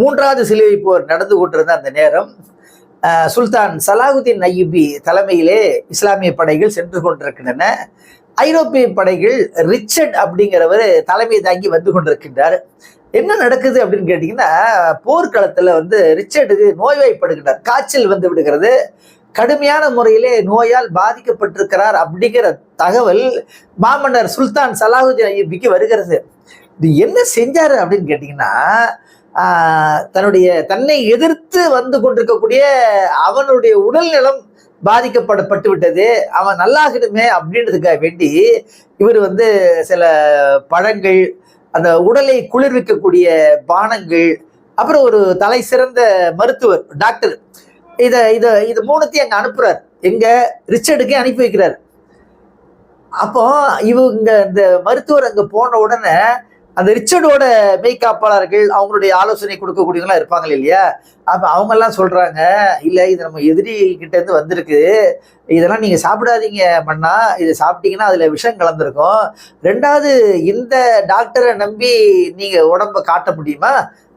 மூன்றாவது சிலுவை போர் நடந்து கொண்டிருந்த அந்த நேரம் சுல்தான் சலாகுதீன் ஐயுபி தலைமையிலே இஸ்லாமிய படைகள் சென்று கொண்டிருக்கின்றன. ஐரோப்பிய படைகள் ரிச்சர்ட் அப்படிங்கிறவர் தலைமை தாங்கி வந்து கொண்டிருக்கின்றார். என்ன நடக்குது அப்படின்னு கேட்டிங்கன்னா போர்க்களத்தில் வந்து ரிச்சர்டுக்கு நோய்வாய்ப்படுகின்றார். காய்ச்சல் வந்து விடுகிறது. கடுமையான முறையிலே நோயால் பாதிக்கப்பட்டிருக்கிறார் அப்படிங்கிற தகவல் மாமன்னர் சுல்தான் சலாஹுதீன் ஐயூபிக்கு வருகிறது. இது என்ன செஞ்சாரு அப்படின்னு கேட்டிங்கன்னா தன்னுடைய தன்னை எதிர்த்து வந்து கொண்டிருக்கக்கூடிய அவனுடைய உடல்நலம் பாதிக்கப்படப்பட்டு விட்டது அவன் நல்லாகிடுமே அப்படின்றதுக்காக வேண்டி இவர் வந்து சில பழங்கள் அந்த உடலை குளிர்விக்கக்கூடிய பானங்கள் அப்புறம் ஒரு தலை சிறந்த மருத்துவர் டாக்டர். இதை இதை இது மூணுத்தையும் அங்கே அனுப்புறார். எங்க? ரிச்சர்டுக்கே அனுப்பி வைக்கிறார். அப்போ இவங்க இந்த மருத்துவர் அங்கே போன உடனே அந்த ரிச்சர்டோட மெய்காப்பாளர்கள் அவங்களுடைய ஆலோசனை கொடுக்கக்கூடியவங்களாம் இருப்பாங்க இல்லையா? அப்போ அவங்கெல்லாம் சொல்கிறாங்க இல்லை இது நம்ம எதிரி கிட்டேருந்து வந்திருக்கு. இதெல்லாம் நீங்கள் சாப்பிடாதீங்க மண்ணா இது சாப்பிட்டீங்கன்னா அதில் விஷம் கலந்துருக்கும். ரெண்டாவது இந்த டாக்டரை நம்பி நீங்கள் உடம்ப காட்ட முடியுமா?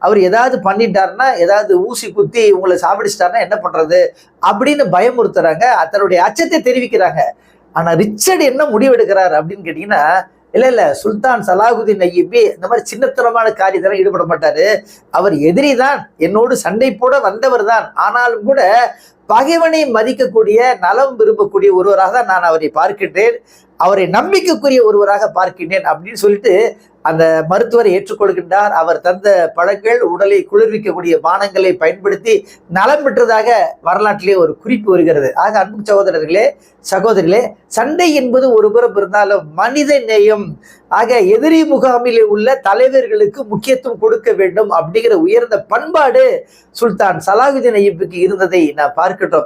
அவர் ஏதாவது பண்ணிட்டாருன்னா ஏதாவது ஊசி குத்தி உங்களை சாப்பிடிச்சிட்டாருன்னா என்ன பண்ணுறது அப்படின்னு பயமுறுத்துறாங்க. அத்தனுடைய அச்சத்தை தெரிவிக்கிறாங்க. ஆனால் ரிச்சர்டு என்ன முடிவெடுக்கிறார் அப்படின்னு கேட்டிங்கன்னா இல்ல இல்ல சுல்தான் சலாகுதீன் ஐயப்பி இந்த மாதிரி சின்னத்தனமான காரியத்தெல்லாம் ஈடுபட மாட்டாரு. அவர் எதிரி தான் என்னோடு சண்டை போட வந்தவர் தான் ஆனாலும் கூட பகைவனை மதிக்கக்கூடிய நலம் விரும்பக்கூடிய ஒருவராக தான் நான் அவரை பார்க்கின்றேன். அவரை நம்பிக்கைக்குரிய ஒருவராக பார்க்கின்றேன் அப்படின்னு சொல்லிட்டு அந்த மருத்துவரை ஏற்றுக்கொள்கின்றார். அவர் தந்த பழங்கள் உடலை குளிர்விக்கக்கூடிய பானங்களை பயன்படுத்தி நலம் பெற்றதாக வரலாற்றிலே ஒரு குறிப்பு வருகிறது. ஆக அன்பு சகோதரர்களே சகோதரிகளே சண்டை என்பது ஒரு புறம் இருந்தாலும் மனித நேயம். ஆக எதிரி முகாமில் உள்ள தலைவர்களுக்கு முக்கியத்துவம் கொடுக்க வேண்டும் அப்படிங்கிற உயர்ந்த பண்பாடு சுல்தான் சலாகுதீன் ஐயப்புக்கு இருந்ததை நான் பார்க்கின்றோம்.